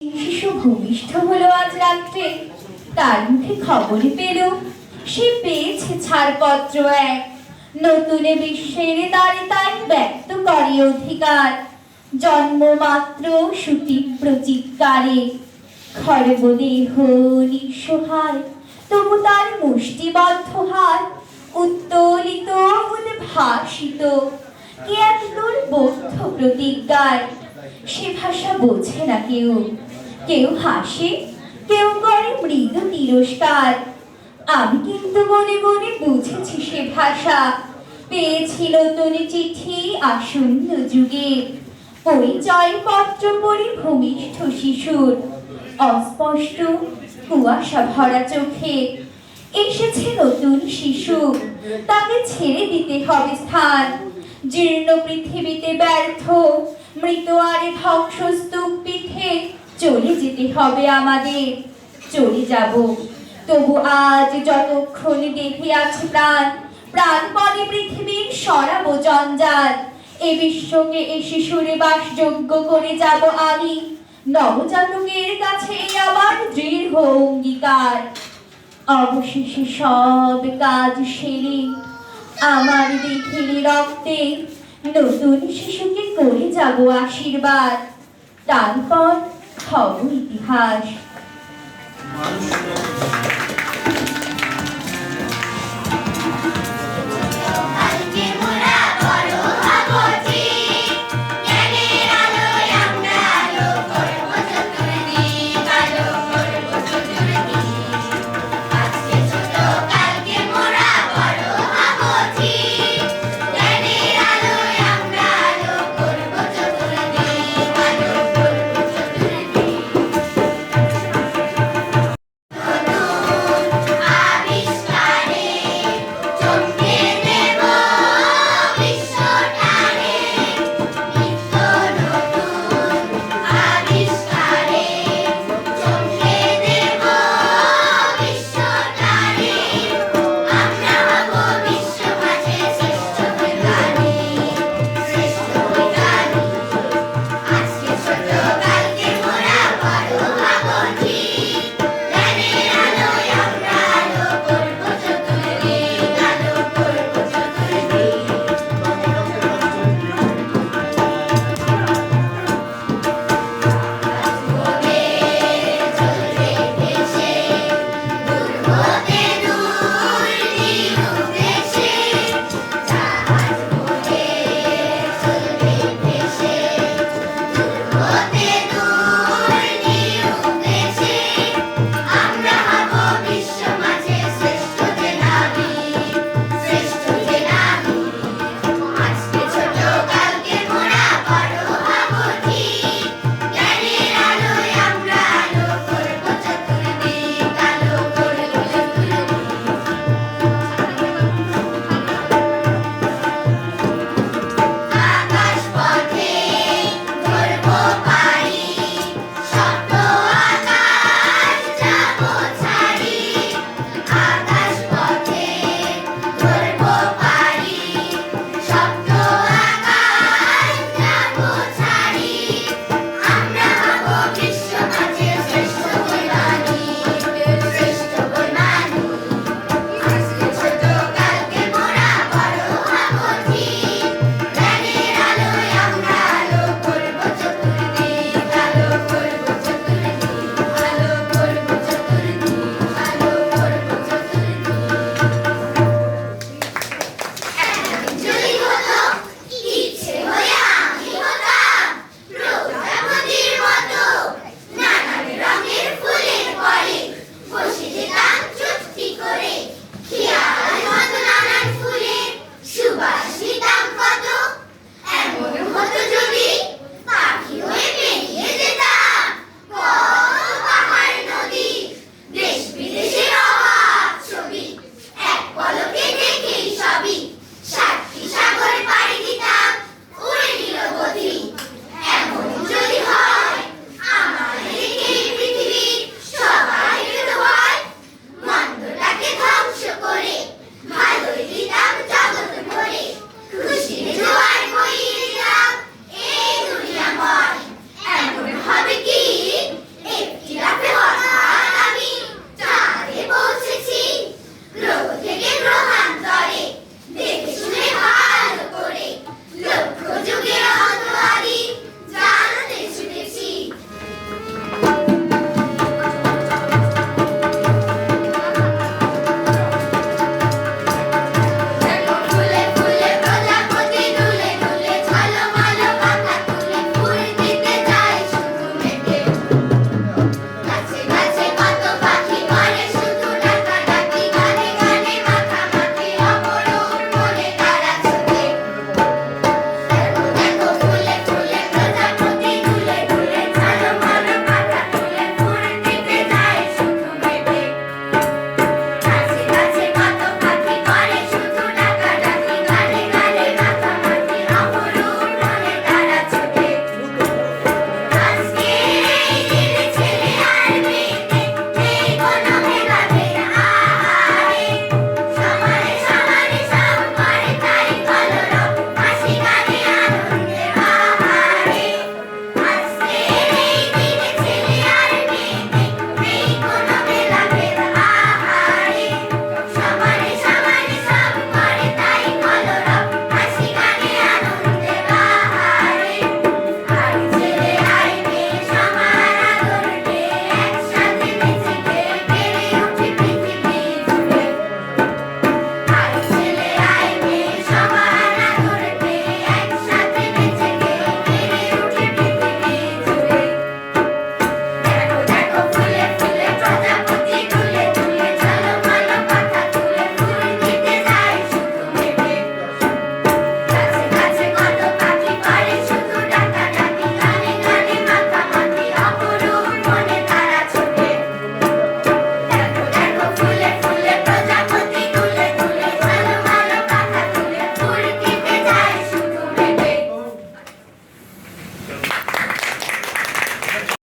শিশু ভূমিষ্ঠ হলো আজ রাত্রে। তার মুখে খবরে পেল, সে পেয়েছে ছাড়পত্র এক। নতুনে বিশ্বের দ্বারে তাই ব্যক্ত করে অধিকার। জন্ম মাত্র সুতীব্র চিৎকারে খর্ব দেহ নিঃসহায়, তবু তার মুষ্টিবদ্ধ হাত উত্তোলিত, উদ্ভাসিত। কি এক দুর্বোধ্য প্রতিজ্ঞায় সে ভাষা বোঝে না কেউ। কেউ হাসে, কেউ করে মৃদু তিরস্কার। আমি কিন্তু মনে মনে বুঝেছি সে ভাষা। পেয়েছিল তনি চিঠি আসন্ন যুগে। পরিচয় পত্র পড়ি ভূমিষ্ঠ শিশুর। অস্পষ্ট কুয়াশা ভরা চোখে এসেছে নতুন শিশু। তাকে ছেড়ে দিতে হবে স্থান। জীর্ণ পৃথিবীতে ব্যর্থ, মৃত আরে ধ্বংসস্তূপ পিঠে চলে যেতে হবে আমাদের। চলে যাব। তবু আজ যতক্ষণ দেখে আছে প্রাণ প্রাণ পরে পৃথিবীর সরাবো জঞ্জাল। এ বিশ্বকে, এ শিশুরে বাসযোগ্য করে যাব আমি। নবজাতকের কাছে আমার দৃঢ় অঙ্গীকার। অবশেষে সব কাজ সেরে আমার দেহের রক্তে নতুন শিশুকে করে যাব আশীর্বাদ। তারপর 好厉害